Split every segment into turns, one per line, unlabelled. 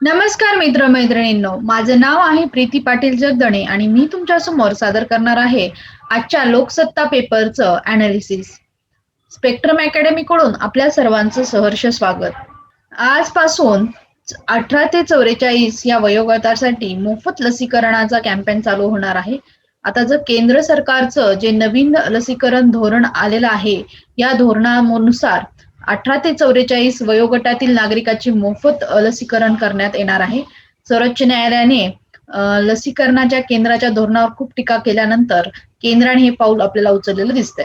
नमस्कार मित्र मैत्रिणींनो माझं नाव आहे प्रीती पाटील जगदणे आणि मी तुमच्यासमोर सादर करणार आहे आजच्या लोकसत्ता पेपरचं अनालिसिस स्पेक्ट्रम अकॅडमी कडून आपल्या सर्वांचं सहर्ष स्वागत. आजपासून अठरा ते चौवेचाळीस या वयोगटासाठी मोफत लसीकरणाचा कॅम्पेन चालू होणार आहे. आता जर केंद्र सरकारचं जे नवीन लसीकरण धोरण आलेलं आहे या धोरणानुसार अठरा ते चौवेचाळीस वयोगटातील नागरिकांची मोफत लसीकरण करण्यात येणार आहे. सर्वोच्च न्यायालयाने लसीकरणाच्या केंद्राच्या धोरणावर खूप टीका केल्यानंतर केंद्राने हे पाऊल आपल्याला उचललेलं दिसतंय.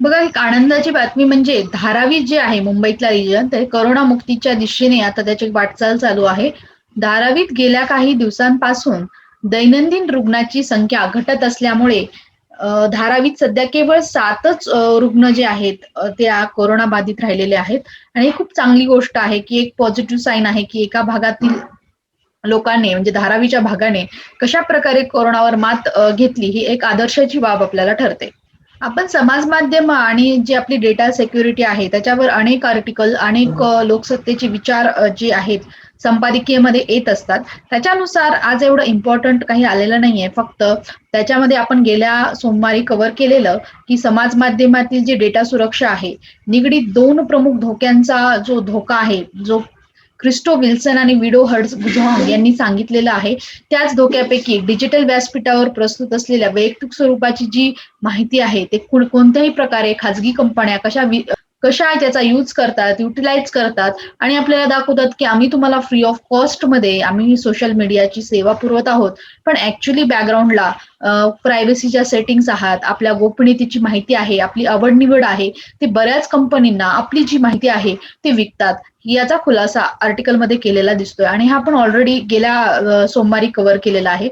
बघा एक आनंदाची बातमी म्हणजे धारावी जे आहे मुंबईतला रिजन ते करोना मुक्तीच्या दिशेने आता त्याची वाटचाल चालू आहे. धारावीत गेल्या काही दिवसांपासून दैनंदिन रुग्णाची संख्या घटत असल्यामुळे धारावीत सध्या केवळ सातच रुग्ण जे आहेत त्या कोरोना बाधित राहिलेले आहेत. आणि खूप चांगली गोष्ट आहे की एक पॉझिटिव्ह साईन आहे की एका भागातील लोकांनी म्हणजे धारावीच्या भागाने कशा प्रकारे कोरोनावर मात घेतली ही एक आदर्शाची बाब आपल्याला ठरते. आपण समाज माध्यम आणि जी आपली डेटा सेक्युरिटी आहे त्याच्यावर अनेक आर्टिकल अनेक लोकसत्तेचे विचार जे आहेत संपादकीयमध्ये येत असतात. त्याच्यानुसार आज एवढं इम्पॉर्टंट काही आलेलं नाहीये. फक्त त्याच्यामध्ये आपण गेल्या सोमवारी कव्हर केलेलं की समाज माध्यमातील जे डेटा सुरक्षा आहे निगडीत दोन प्रमुख धोक्यांचा जो धोका आहे जो क्रिस्टो विल्सन आणि विडो हर्ट्स बुझॉंग यांनी सांगितलेलं आहे. त्याच धोक्यापैकी डिजिटल व्यासपीठावर प्रस्तुत असलेल्या वैयक्तिक स्वरूपाची जी माहिती आहे ते कोणत्याही प्रकारे खाजगी कंपन्या कशा कशा त्याचा यूज करतात युटिलाइज करतात आणि आपल्याला दाखवतात की आम्ही तुम्हाला फ्री ऑफ कॉस्टमध्ये आम्ही सोशल मीडियाची सेवा पुरवत आहोत. पण ऍक्च्युली बॅकग्राऊंडला प्रायव्हसीच्या सेटिंग्स आहात आपल्या गोपनीयतेची माहिती आहे आपली आवड निवड आहे ते बऱ्याच कंपनींना आपली जी माहिती आहे ते विकतात. याचा खुलासा आर्टिकलमध्ये केलेला दिसतोय आणि हा आपण ऑलरेडी गेल्या सोमवारी कव्हर केलेला आहे.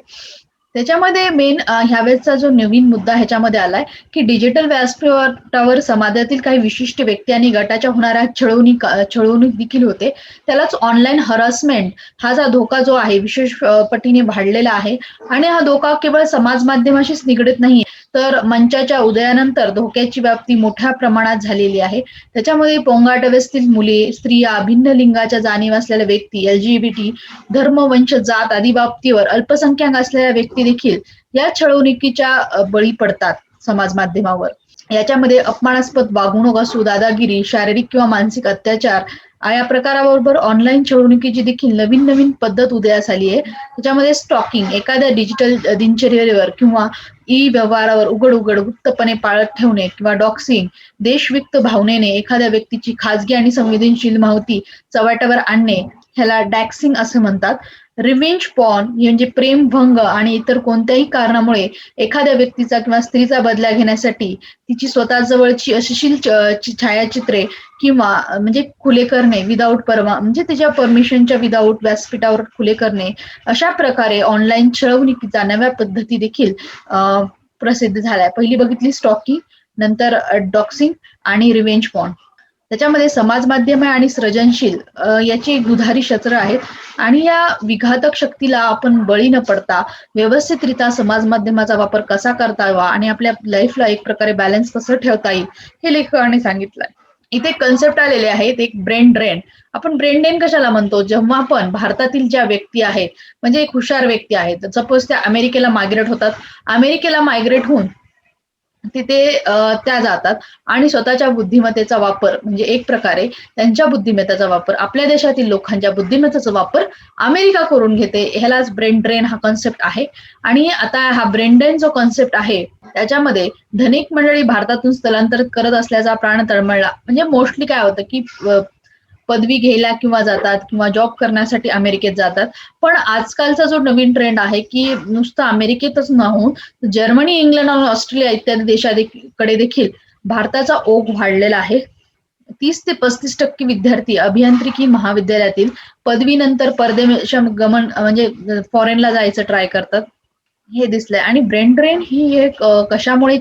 त्याच्यामध्ये मेन ह्यावेळेसचा जो नवीन मुद्दा ह्याच्यामध्ये आलाय की डिजिटल व्यासपीठावर समाजातील काही विशिष्ट व्यक्ती आणि गटाच्या होणाऱ्या छळवणूक छळवणूक देखील होते. त्यालाच ऑनलाईन हरासमेंट हा जो धोका जो आहे विशेष पटीने वाढलेला आहे. आणि हा धोका केवळ समाज माध्यमाशीच निगडीत नाही तर मंचाच्या उदयानंतर धोक्याची व्याप्ती मोठ्या प्रमाणात झालेली आहे. त्याच्यामध्ये पोंगाट अवस्थेतील मुले स्त्रिया भिन्न लिंगाच्या जाणीव असलेल्या व्यक्ती एलजीबीटी धर्म वंश जात आदी बाबतीवर अल्पसंख्याक असलेल्या व्यक्ती देखील या छळवणुकीच्या बळी पडतात समाज माध्यमावर. याच्यामध्ये अपमानास्पद वागणूक असू दादागिरी शारीरिक किंवा मानसिक अत्याचार या प्रकाराबरोबर ऑनलाईन छळवणुकीची देखील नवीन नवीन पद्धत उदयास आली आहे. त्याच्यामध्ये स्टॉकिंग एखाद्या डिजिटल दिनचर्येवर किंवा ई व्यवहारावर उघड उघड गुप्तपणे पाळत ठेवणे किंवा डॉक्सिंग देशविक्त भावनेने एखाद्या व्यक्तीची खाजगी आणि संवेदनशील माहिती चव्हाट्यावर आणणे ह्याला डॅक्सिंग असे म्हणतात. रिव्हेंज पॉन म्हणजे प्रेमभंग आणि इतर कोणत्याही कारणामुळे एखाद्या व्यक्तीचा किंवा स्त्रीचा बदला घेण्यासाठी तिची स्वतः जवळची अशीशील छायाचित्रे किंवा म्हणजे खुले करणे विदाऊट परवा म्हणजे तिच्या परमिशनच्या विदाऊट व्यासपीठावर खुले करणे अशा प्रकारे ऑनलाईन छळवणुकीचा नव्या पद्धती देखील प्रसिद्ध झाल्या. पहिली बघितली स्टॉकिंग नंतर डॉक्सिंग आणि रिव्हेंज पॉन त्याच्यामध्ये समाज माध्यम आहे आणि सृजनशील याची दुधारी शस्त्र आहेत. आणि या विघातक शक्तीला आपण बळी न पडता व्यवस्थितरित्या समाज माध्यमाचा वापर कसा करता यावा आणि आपल्या लाईफला एक प्रकारे बॅलन्स कसं ठेवता येईल हे लेखकाने सांगितलंय. इथे कन्सेप्ट आलेले आहेत एक ब्रेन ड्रेन आपण ब्रेन ड्रेन कशाला म्हणतो? जेव्हा पण भारतातील ज्या व्यक्ती आहेत म्हणजे एक हुशार व्यक्ती आहेत. सपोज त्या अमेरिकेला मायग्रेट होतात. अमेरिकेला मायग्रेट होऊन तिथे त्या जातात. आणि स्वतःच्या बुद्धिमत्तेचा वापर म्हणजे एक प्रकारे त्यांच्या बुद्धिमत्तेचा वापर आपल्या देशातील लोकांच्या बुद्धिमत्तेचा वापर अमेरिका करून घेते. ह्यालाच ब्रेन ड्रेन हा कॉन्सेप्ट आहे. आणि आता हा ब्रेन ड्रेन जो कॉन्सेप्ट आहे त्याच्यामध्ये धनिक मंडळी भारतातून स्थलांतरित करत असल्याचा प्राण तळमळला म्हणजे मोस्टली काय होतं की पदवी घ्यायला किंवा जातात किंवा जॉब करण्यासाठी अमेरिकेत जातात. पण आजकालचा जो नवीन ट्रेंड आहे की नुसतं अमेरिकेतच नव्हून जर्मनी इंग्लंड आणि ऑस्ट्रेलिया इत्यादी देशाकडे देखील भारताचा ओघ वाढलेला आहे. तीस ते पस्तीस टक्के विद्यार्थी अभियांत्रिकी महाविद्यालयातील पदवीनंतर परदेश गमन म्हणजे फॉरेनला जायचं ट्राय करतात. हे दिसलंय. आणि ब्रेन ड्रेन ही एक कशामुळे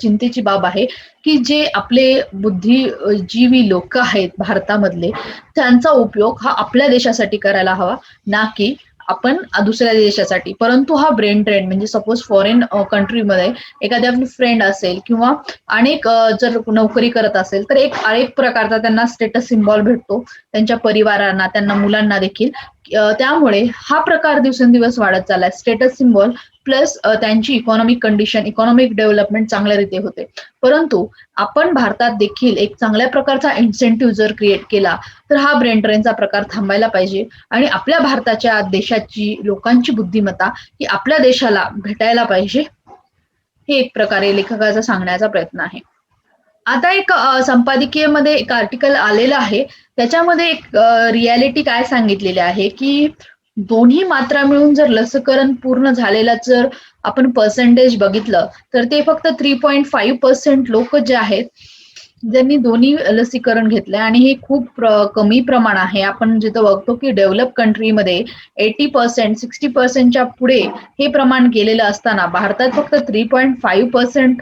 चिंतेची बाब आहे की जे आपले बुद्धिजीवी लोक आहेत भारतामधले त्यांचा उपयोग हा आपल्या देशासाठी करायला हवा ना की आपण दुसऱ्या देशासाठी. परंतु हा ब्रेन ट्रेंड म्हणजे सपोज फॉरेन कंट्रीमध्ये एखादी आपली फ्रेंड असेल किंवा अनेक जर नोकरी करत असेल तर एक अनेक प्रकारचा त्यांना स्टेटस सिम्बॉल भेटतो. त्यांच्या परिवारांना त्यांना मुलांना देखील. त्यामुळे हा प्रकार दिवसेंदिवस वाढत चाललाय. स्टेटस सिम्बॉल प्लस त्यांची इकॉनॉमिक कंडिशन इकॉनॉमिक डेव्हलपमेंट चांगल्या रीती होते. परंतु आपण भारतात देखील एक चांगल्या प्रकारचा इन्सेंटिव्ह जर क्रिएट केला तर हा ब्रेन ट्रेनचा प्रकार थांबायला पाहिजे. आणि आपल्या भारताच्या देशाची लोकांची बुद्धिमत्ता ही आपल्या देशाला भेटायला पाहिजे हे एक प्रकारे लेखकाचा सांगण्याचा प्रयत्न आहे. आता एक संपादकीयमध्ये एक आर्टिकल आलेलं आहे. त्याच्यामध्ये एक रियालिटी काय सांगितलेली आहे की दोन्ही मात्रा मिळून जर लसीकरण पूर्ण झालेला जर आपण पर्सेंटेज बघितलं तर ते फक्त थ्री पॉईंट फाईव्ह पर्सेंट लोक जे आहेत ज्यांनी दोन्ही लसीकरण घेतलंय आणि हे खूप प्र, कमी प्रमाण आहे. आपण जिथं बघतो की डेव्हलप कंट्रीमध्ये एटी पर्सेंट सिक्स्टी पर्सेंटच्या पुढे हे प्रमाण गेलेलं असताना भारतात फक्त थ्री पॉईंट फाईव्ह पर्सेंट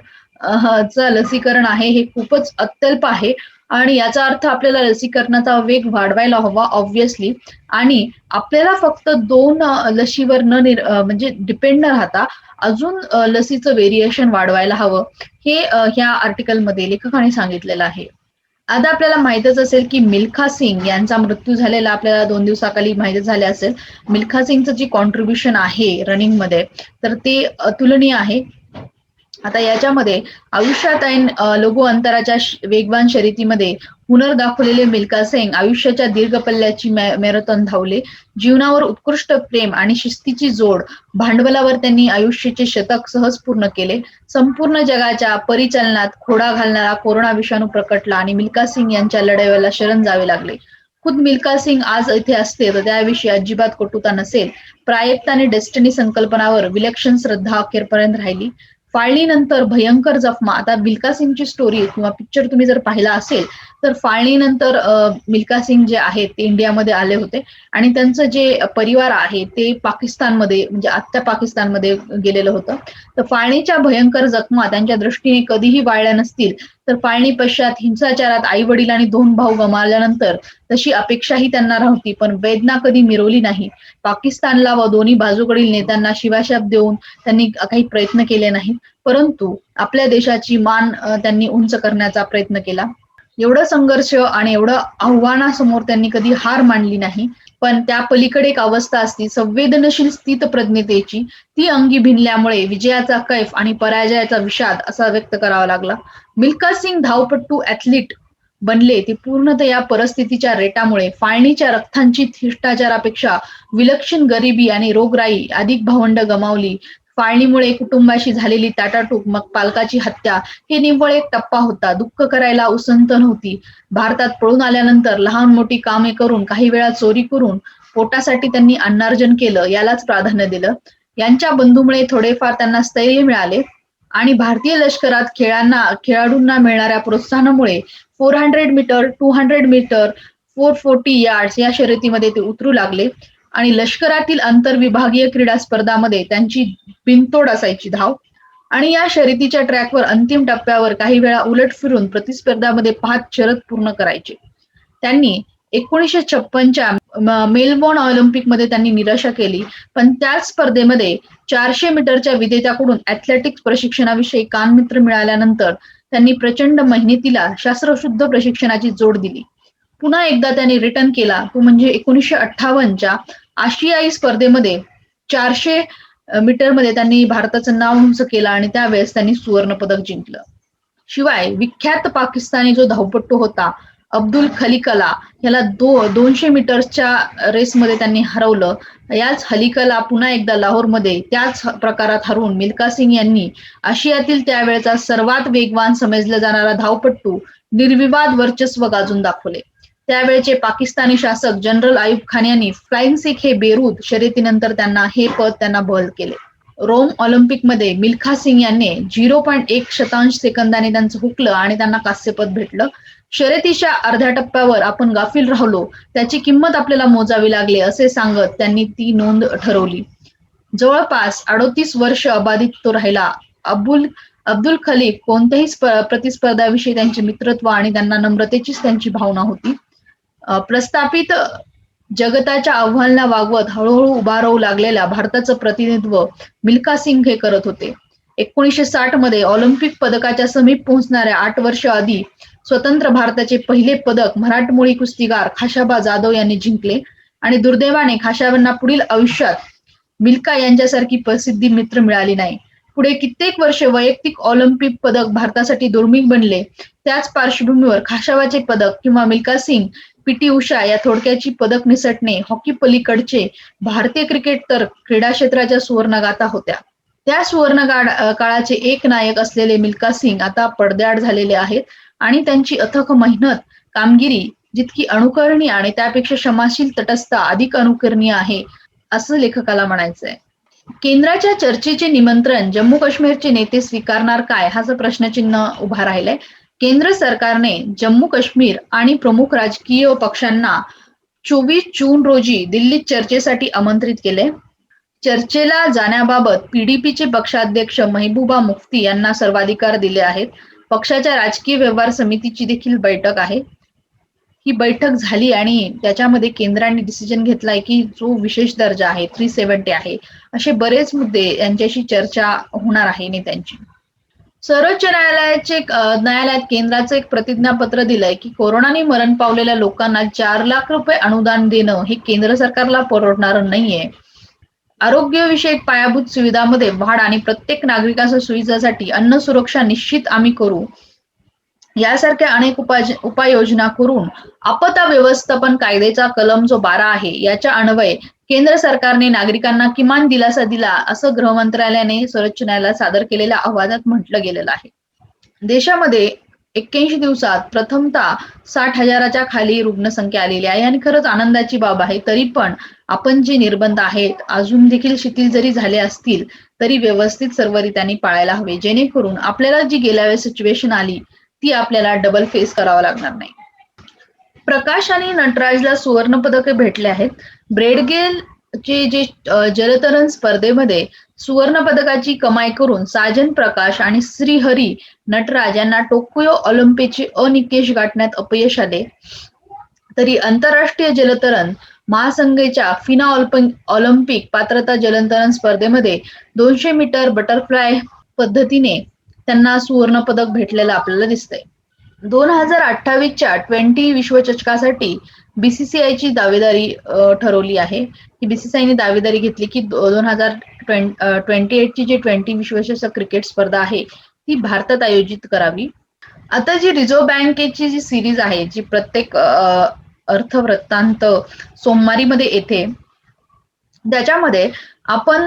लसीकरण आहे हे खूपच अत्यल्प आहे. आणि याचा अर्थ आपल्याला लसीकरणाचा वेग वाढवायला हवा ऑब्व्हियसली आणि आपल्याला फक्त दोन लशीवर न म्हणजे डिपेंड न राहता अजून लसीचं व्हेरिएशन वाढवायला हवं. हे ह्या आर्टिकलमध्ये लेखकाने सांगितलेलं आहे. आता आपल्याला माहितच असेल की मिल्खा सिंग यांचा मृत्यू झालेला आपल्याला दोन दिवसाखाली माहिती झाले असेल. मिल्खा सिंगचं जी कॉन्ट्रीब्युशन आहे रनिंगमध्ये तर ते अतुलनीय आहे. आता याच्यामध्ये आयुष्यात ऐन लघु अंतराच्या वेगवान शर्यतीमध्ये हुनर दाखवलेले मिल्का सिंग आयुष्याच्या दीर्घ पल्ल्याची मॅरेथॉन धावले. जीवनावर उत्कृष्ट प्रेम आणि शिस्तीची जोड भांडवलावर त्यांनी आयुष्याचे शतक सहज पूर्ण केले. संपूर्ण जगाच्या परिचालनात खोडा घालणारा कोरोना विषाणू प्रकटला आणि मिल्का सिंग यांच्या लढाईला शरण जावे लागले. खुद मिल्का सिंग आज इथे असते तर त्याविषयी अजिबात कटुता नसेल. प्रायक्त आणि डेस्टिनी संकल्पनावर विलक्षण श्रद्धा अखेरपर्यंत राहिली. फाळणीनंतर भयंकर जखमा. आता मिल्का सिंगची स्टोरी किंवा पिक्चर तुम्ही जर पाहिला असेल तर फाळणीनंतर मिल्का सिंग जे आहेत ते इंडियामध्ये आले होते. आणि त्यांचं जे परिवार आहे ते पाकिस्तानमध्ये म्हणजे आत्ता पाकिस्तानमध्ये गेलेलं होतं. तर फाळणीच्या भयंकर जखमा त्यांच्या दृष्टीने कधीही वाळल्या नसतील. तर फाळणी पश्चात हिंसाचारात आई वडील आणि दोन भाऊ गमावल्यानंतर तशी अपेक्षाही त्यांना राहती पण वेदना कधी मिरवली नाही. पाकिस्तानला व दोन्ही बाजूकडील नेत्यांना शिवाशाप देऊन त्यांनी काही प्रयत्न केले नाहीत. परंतु आपल्या देशाची मान त्यांनी उंच करण्याचा प्रयत्न केला. एवढं संघर्ष आणि एवढं आव्हानासमोर त्यांनी कधी हार मांडली नाही पण त्या पलीकडे एक अवस्था असती संवेदनशील स्थित प्रज्ञतेची ती अंगी भिनल्यामुळे विजयाचा कैफ आणि पराजयाचा विषाद असा व्यक्त करावा लागला. मिल्का सिंग धावपट्टू ऍथलीट बनले ते पूर्णतः या परिस्थितीच्या रेटामुळे फाळणीच्या रक्तांची शिष्टाचारापेक्षा विलक्षण गरिबी आणि रोगराई अधिक भावंड गमावली. फाळणीमुळे कुटुंबाशी झालेली ताटाटूक मग पालकाची हत्या हे निव्वळ एक टप्पा होता. दुःख करायला उसंत नव्हती. भारतात पळून आल्यानंतर लहान मोठी कामे करून काही वेळा चोरी करून पोटासाठी त्यांनी अन्नार्जन केलं यालाच प्राधान्य दिलं. यांच्या बंधूमुळे थोडेफार त्यांना स्थैर्य मिळाले आणि भारतीय लष्करात खेळांना खेळाडूंना मिळणाऱ्या प्रोत्साहनामुळे four hundred metre two hundred metre four forty yards या शर्यतीमध्ये ते उतरू लागले. आणि लष्करातील आंतरविभागीय क्रीडा स्पर्धामध्ये त्यांची बिनतोड असायची धाव. आणि या शर्यतीच्या ट्रॅकवर अंतिम टप्प्यावर काही वेळा उलट फिरून प्रतिस्पर्धामध्ये पाच शरद पूर्ण करायचे. त्यांनी एकोणीसशे छप्पनच्या मेलबोर्न ऑलिम्पिकमध्ये त्यांनी निराशा केली. पण त्याच स्पर्धेमध्ये चारशे मीटरच्या विजेत्याकडून ऍथलेटिक्स प्रशिक्षणाविषयी कानमित्र मिळाल्यानंतर त्यांनी प्रचंड मेहनतीला शास्त्रशुद्ध प्रशिक्षणाची जोड दिली. पुन्हा एकदा त्यांनी रिटर्न केला. तो म्हणजे एकोणीसशे अठ्ठावन्नच्या आशियाई स्पर्धेमध्ये चारशे मीटरमध्ये त्यांनी भारताचं नाव उंच केलं आणि त्यावेळेस त्यांनी सुवर्ण पदक जिंकलं. शिवाय विख्यात पाकिस्तानी जो धावपट्टू होता अब्दुल खलिकला याला दो दोनशे मीटर्सच्या रेसमध्ये त्यांनी हरवलं. याच हलिकला पुन्हा एकदा लाहोरमध्ये त्याच प्रकारात हरवून मिल्का सिंग यांनी आशियातील त्यावेळेचा सर्वात वेगवान समजला जाणारा धावपट्टू निर्विवाद वर्चस्व गाजून दाखवले. त्यावेळचे पाकिस्तानी शासक जनरल आयुब खान यांनी फ्लाइंग सिख हे बेरूद शर्यतीनंतर त्यांना हे पद त्यांना बहल केले. रोम ऑलिम्पिकमध्ये मिल्खा सिंग यांनी झिरो पॉईंट एक शतांश सेकंदाने त्यांचं हुकलं आणि त्यांना कास्यपद भेटलं. शर्यतीच्या अर्ध्या टप्प्यावर आपण गाफील राहिलो त्याची किंमत आपल्याला मोजावी लागली असे सांगत त्यांनी ती नोंद ठरवली. जवळपास अडोतीस वर्ष अबाधित तो राहिला. अब्दुल अब्दुल खलीफ कोणत्याही प्रतिस्पर्धाविषयी त्यांचे मित्रत्व आणि त्यांना नम्रतेचीच त्यांची भावना होती. प्रस्थापित जगताच्या आव्हानाला वागवत हळूहळू उभा राहू लागलेल्या भारताचं प्रतिनिधित्व मिल्खा सिंग हे करत होते. एकोणीसशे साठमध्ये ऑलिम्पिक पदकाच्या समीप पोहोचणाऱ्या आठ वर्ष आधी स्वतंत्र भारताचे पहिले पदक मराठमोळी कुस्तीगार खाशाबा जाधव यांनी जिंकले आणि दुर्दैवाने खाशाबांना पुढील आयुष्यात मिल्का यांच्यासारखी प्रसिद्धी मित्र मिळाली नाही. पुढे कित्येक वर्ष वैयक्तिक ऑलिम्पिक पदक भारतासाठी दुर्मिळ बनले. त्याच पार्श्वभूमीवर खाशाबाचे पदक किंवा मिल्का सिंग पीटी उषा या थोडक्याची पदक निसटणे हॉकी पलीकडचे भारतीय क्रिकेट तर क्रीडा क्षेत्राच्या सुवर्णगाथा होत्या. त्या सुवर्ण काळाचे एक नायक असलेले मिल्का सिंग आता पडद्याआड झालेले आहेत आणि त्यांची अथक मेहनत कामगिरी जितकी अनुकरणीय आणि त्यापेक्षा क्षमाशील तटस्थ अधिक अनुकरणीय आहे असं लेखकाला म्हणायचंय. केंद्राच्या चर्चेचे निमंत्रण जम्मू काश्मीरचे नेते स्वीकारणार काय? हा प्रश्नचिन्ह उभा राहिलाय. केंद्र सरकारने जम्मू काश्मीर आणि प्रमुख राजकीय पक्षांना चोवीस जून रोजी दिल्लीत चर्चेसाठी आमंत्रित केले. चर्चेला जाण्याबाबत पीडीपीचे पक्षाध्यक्ष महबूबा मुफ्ती यांना सर्वाधिकार दिले आहेत. पक्षाच्या राजकीय व्यवहार समितीची देखील बैठक आहे. ही बैठक झाली आणि त्याच्यामध्ये केंद्राने डिसिजन घेतलाय की जो विशेष दर्जा आहे थ्री सेव्हन्टी आहे असे बरेच मुद्दे यांच्याशी चर्चा होणार आहे नेत्यांची. सर्वोच्च न्यायालयाचे न्यायालयात केंद्राचं एक प्रतिज्ञापत्र दिलंय की कोरोनाने मरण पावलेल्या लोकांना चार लाख रुपये अनुदान देणं हे केंद्र सरकारला परवडणार नाहीये. आरोग्यविषयक पायाभूत सुविधामध्ये वाढ आणि प्रत्येक नागरिकांच्या सुविधासाठी अन्न सुरक्षा निश्चित आम्ही करू. यासारख्या अनेक उपाय उपाययोजना करून आपत्ता व्यवस्थापन कायद्याचा कलम जो बारा आहे याच्या अन्वये केंद्र सरकारने नागरिकांना किमान दिलासा दिला असं गृह मंत्रालयाने सर्वोच्च न्यायालयात सादर केलेल्या अहवालात म्हटलं गेलेलं आहे. देशामध्ये एक्क्याऐंशी दिवसात प्रथमतः साठ हजाराच्या खाली रुग्णसंख्या आलेली आहे आणि खरंच आनंदाची बाब आहे. तरी पण आपण जे निर्बंध आहेत अजून देखील शिथिल जरी झाले असतील तरी व्यवस्थित सर्व रीत्याने पाळायला हवे. जेणेकरून आपल्याला जी गेल्या वेळेस सिच्युएशन आली ती आपल्याला डबल फेस करावं लागणार नाही. प्रकाश आणि नटराजला सुवर्ण पदके भेटले आहेत. ब्रेडगेल चे जे जलतरण स्पर्धेमध्ये सुवर्ण पदकाची कमाई करून साजन प्रकाश आणि श्रीहरी नटराज यांना टोकियो ऑलिम्पिकचे अनिकेश गाठण्यात अपयश आले. तरी आंतरराष्ट्रीय जलतरण महासंघेच्या फिना ऑलिम्पिक पात्रता जलतरण स्पर्धेमध्ये दोनशे मीटर बटरफ्लाय पद्धतीने त्यांना सुवर्ण पदक भेटलेलं आपल्याला दिसतंय. दोन हजार अठ्ठावीसच्या ट्वेंटी विश्वचषकासाठी बीसीसीआयची दावेदारी ठरवली आहे. की बीसीसीआयने दावेदारी घेतली की दोन हजार ट्वेंटी एटची जी ट्वेंटी विश्वचषक क्रिकेट स्पर्धा आहे ती भारतात आयोजित करावी. आता जी रिझर्व्ह बँकेची जी सिरीज आहे जी प्रत्येक अर्थवृत्तांत सोमवारी मध्ये येते त्याच्यामध्ये आपण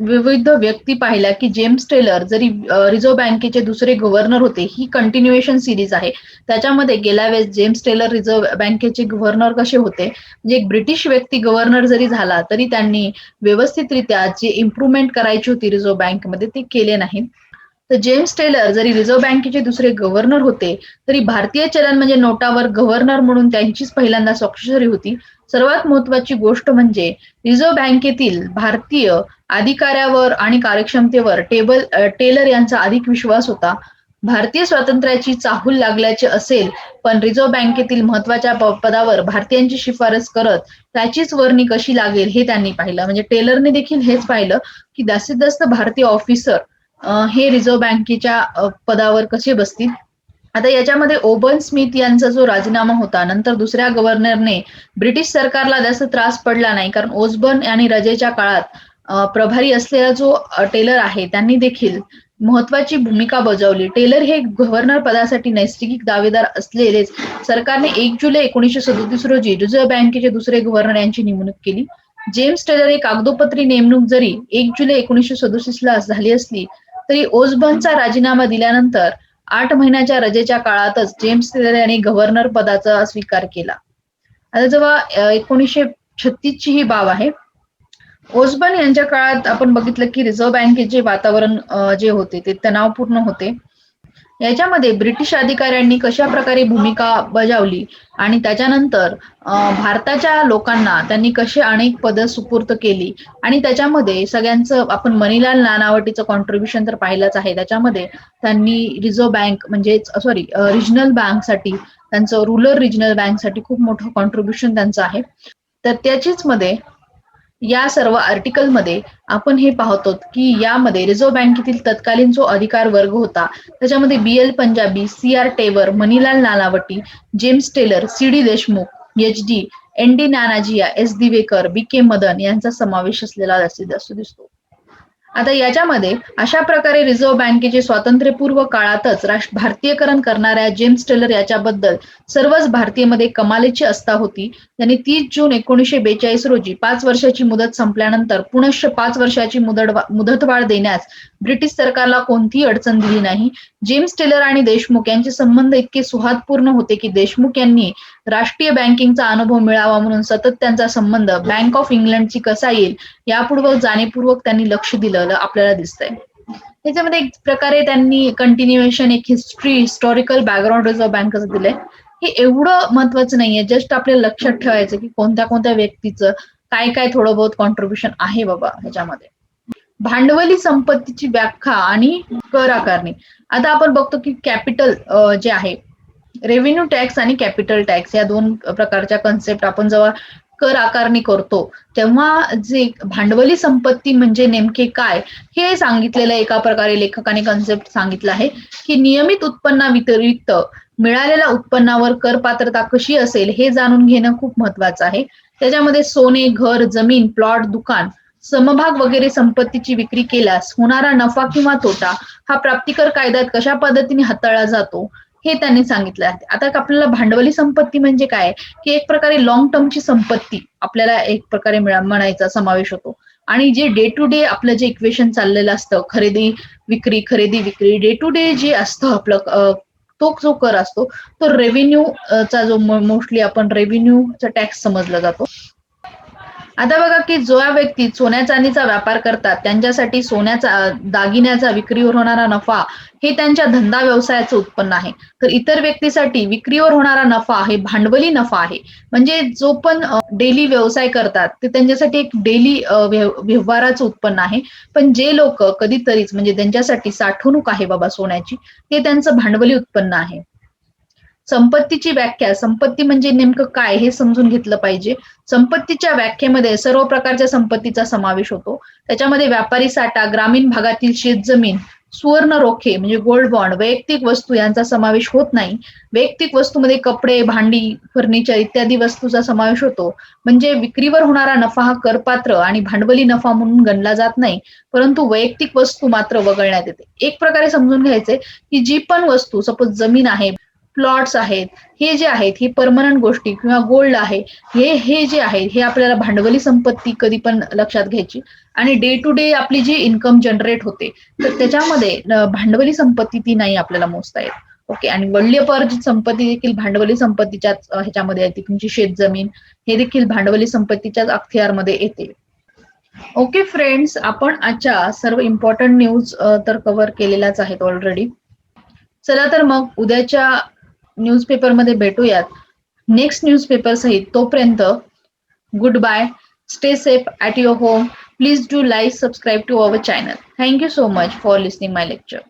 विविध व्यक्ती पाहिल्या की जेम्स टेलर जरी रिझर्व्ह बँकेचे दुसरे गव्हर्नर होते ही कंटिन्युएशन सिरीज आहे. त्याच्यामध्ये गेल्या वेळेस जेम्स टेलर रिझर्व्ह बँकेचे गव्हर्नर कसे होते? म्हणजे एक ब्रिटिश व्यक्ती गव्हर्नर जरी झाला तरी त्यांनी व्यवस्थितरित्या जे इम्प्रुव्हमेंट करायची होती रिझर्व्ह बँकमध्ये ते केले नाहीत तर जेम्स टेलर जरी रिझर्व्ह बँकेचे दुसरे गव्हर्नर होते तरी भारतीय चलन म्हणजे नोटावर गव्हर्नर म्हणून त्यांचीच पहिल्यांदा स्वाक्षरी होती. सर्वात महत्वाची गोष्ट म्हणजे रिझर्व्ह बँकेतील भारतीय अधिकाऱ्यावर आणि कार्यक्षमतेवर टेबल टेलर यांचा अधिक विश्वास होता. भारतीय स्वातंत्र्याची चाहूल लागल्याचे असेल पण रिझर्व्ह बँकेतील महत्त्वाच्या पदावर भारतीयांची शिफारस करत त्याचीच वर्णी कशी लागेल हे त्यांनी पाहिलं. म्हणजे टेलरने देखील हेच पाहिलं की जास्तीत जास्त भारतीय ऑफिसर हे रिझर्व्ह बँकेच्या पदावर कसे बसतील? आता याच्यामध्ये ओबन स्मिथ यांचा जो राजीनामा होता नंतर दुसऱ्या गव्हर्नरने ब्रिटिश सरकारला जास्त त्रास पडला नाही कारण ओसबर्न आणि रजेच्या काळात प्रभारी असलेला जो टेलर आहे त्यांनी देखील महत्वाची भूमिका बजावली. टेलर हे गव्हर्नर पदासाठी नैसर्गिक दावेदार असलेलेच सरकारने एक जुलै एकोणीशे सदोतीस रोजी रिझर्व्ह बँकेचे दुसरे गव्हर्नर यांची नेमणूक केली. जेम्स टेलर ही कागदोपत्री नेमणूक जरी एक जुलै एकोणीशे सदोतीस ला झाली असली तरी ओसबर्नचा राजीनामा दिल्यानंतर आठ महिन्याच्या रजेच्या काळातच जेम्स टेलर यांनी गव्हर्नर पदाचा स्वीकार केला. आता जेव्हा एकोणीसशे छत्तीसची ही बाब आहे ओसबन यांच्या काळात आपण बघितलं की रिझर्व्ह बँकेचे वातावरण जे होते ते तणावपूर्ण होते. याच्यामध्ये ब्रिटिश अधिकाऱ्यांनी कशा प्रकारे भूमिका बजावली आणि त्याच्यानंतर भारताच्या लोकांना त्यांनी कसे अनेक पद सुपूर्त केली आणि त्याच्यामध्ये सगळ्यांचं आपण मनीलाल नानावटीचं कॉन्ट्रीब्युशन तर पाहिलंच आहे. त्याच्यामध्ये त्यांनी रिझर्व्ह बँक म्हणजेच सॉरी रिजनल बँकसाठी त्यांचं रुरल रिजनल बँकसाठी खूप मोठं कॉन्ट्रीब्युशन त्यांचं आहे. तर त्याचीच मध्ये या सर्व आर्टिकलमध्ये आपण हे पाहतो की यामध्ये रिझर्व्ह बँकेतील तत्कालीन जो अधिकार वर्ग होता त्याच्यामध्ये B L Panjabi C R टेवर Manilal Nanavati James Taylor C D Deshmukh H D N D नानाजिया S Divekar B K Madan यांचा समावेश असलेला असं दिसतो. आता याच्यामध्ये अशा प्रकारे रिझर्व्ह बँकेचे स्वातंत्र्यपूर्व काळातच राष्ट्र भारतीयकरण करणाऱ्या जेम्स टेलर याच्याबद्दल सर्वच भारतीयमध्ये कमालीची अस्था होती. त्यांनी तीस जून एकोणीसशे बेचाळीस रोजी पाच वर्षाची मुदत संपल्यानंतर पुनश्च पाच वर्षाची मुदत मुदतवाढ देण्यास ब्रिटिश सरकारला कोणतीही अडचण दिली नाही. जेम्स टेलर आणि देशमुख यांचे संबंध इतके सुहादपूर्ण होते की देशमुख यांनी राष्ट्रीय बँकिंगचा अनुभव मिळावा म्हणून सतत त्यांचा संबंध बँक ऑफ इंग्लंडची कसा येईल यापूर्वक जाणीवपूर्वक त्यांनी लक्ष दिलं आपल्याला दिसतंय. त्याच्यामध्ये एक प्रकारे त्यांनी कंटिन्युएशन एक हिस्ट्री हिस्टॉरिकल बॅकग्राऊंड रिझर्व्ह बँकचं दिलंय. हे एवढं महत्वाचं नाहीये जस्ट आपल्याला लक्षात ठेवायचं की कोणत्या कोणत्या व्यक्तीचं काय काय थोडं बहुत कॉन्ट्रीब्युशन आहे बाबा ह्याच्यामध्ये. भांडवली संपत्तीची व्याख्या आणि कर आकारणी आता आपण बघतो की कॅपिटल जे आहे रेव्हेन्यू टॅक्स आणि कॅपिटल टॅक्स या दोन प्रकारच्या कन्सेप्ट आपण जेव्हा कर आकारणी करतो तेव्हा जे भांडवली संपत्ती म्हणजे नेमके काय हे सांगितलेलं एका प्रकारे लेखकाने कन्सेप्ट सांगितलं आहे की नियमित उत्पन्ना व्यतिरिक्त मिळालेल्या उत्पन्नावर कर पात्रता कशी असेल हे जाणून घेणं खूप महत्वाचं आहे. त्याच्यामध्ये सोने घर जमीन प्लॉट दुकान समभाग वगैरे संपत्तीची विक्री केल्यास होणारा नफा किंवा तोटा हा प्राप्तिकर कायद्यात कशा पद्धतीने हाताळला जातो हे त्यांनी सांगितलं आहे. आता आपल्याला भांडवली संपत्ती म्हणजे काय? की एक प्रकारे लॉंग टर्मची संपत्ती आपल्याला एक प्रकारे म्हणायचा समावेश होतो. आणि जे डे टू डे आपलं जे इक्वेशन चाललेलं असतं खरेदी विक्री खरेदी विक्री डे टू डे जे असतं आपलं तो जो कर असतो तो रेव्हेन्यू चा जो मोस्टली आपण रेव्हेन्यूचा टॅक्स समजला जातो. आता बघा की जो व्यक्ती सोन्या चांदीचा व्यापार करतात त्यांच्यासाठी सोन्याचा दागिन्याचा विक्रीवर होणारा नफा हे त्यांच्या धंदा व्यवसायाचं उत्पन्न आहे. तर इतर व्यक्तीसाठी विक्रीवर होणारा नफा हे भांडवली नफा आहे. म्हणजे जो पण डेली व्यवसाय करतात ते त्यांच्यासाठी एक डेली व्यवहाराचं उत्पन्न आहे. पण जे लोक कधीतरीच म्हणजे त्यांच्यासाठी साठवणूक आहे बाबा सोन्याची ते त्यांचं भांडवली उत्पन्न आहे. संपत्तीची व्याख्या संपत्ती म्हणजे नेमकं काय हे समजून घेतलं पाहिजे. संपत्तीच्या व्याख्येमध्ये सर्व प्रकारच्या संपत्तीचा समावेश होतो. त्याच्यामध्ये व्यापारी साठा ग्रामीण भागातील शेतजमीन सुवर्ण रोखे म्हणजे गोल्ड बॉन्ड वैयक्तिक वस्तू यांचा समावेश होत नाही. वैयक्तिक वस्तूमध्ये कपडे भांडी फर्निचर इत्यादी वस्तूचा समावेश होतो. म्हणजे विक्रीवर होणारा नफा हा करपात्र आणि भांडवली नफा म्हणून गणला जात नाही. परंतु वैयक्तिक वस्तू मात्र वगळण्यात येते. एक प्रकारे समजून घ्यायचे की जी पण वस्तू सपोज जमीन आहे प्लॉट्स आहेत हे जे आहेत ही परमनंट गोष्टी किंवा गोल्ड आहे हे हे जे आहे हे आपल्याला भांडवली संपत्ती कधी पण लक्षात घ्यायची. आणि डे टू डे आपली जी इन्कम जनरेट होते तर त्याच्यामध्ये भांडवली संपत्ती ती नाही आपल्याला मोजता येत. ओके आणि वडिलोपार्जित संपत्ती देखील भांडवली संपत्तीच्या ह्याच्यामध्ये येते तुमची शेतजमीन हे देखील भांडवली संपत्तीच्याच अख्तियारमध्ये येते. ओके फ्रेंड्स आपण आजच्या सर्व इम्पॉर्टंट न्यूज तर कव्हर केलेल्याच आहेत ऑलरेडी चला तर मग उद्याच्या न्यूजपेपरमध्ये भेटूयात. नेक्स्ट न्यूजपेपर सहित तोपर्यंत good bye stay safe at your home please do like subscribe to our channel thank you so much for listening my lecture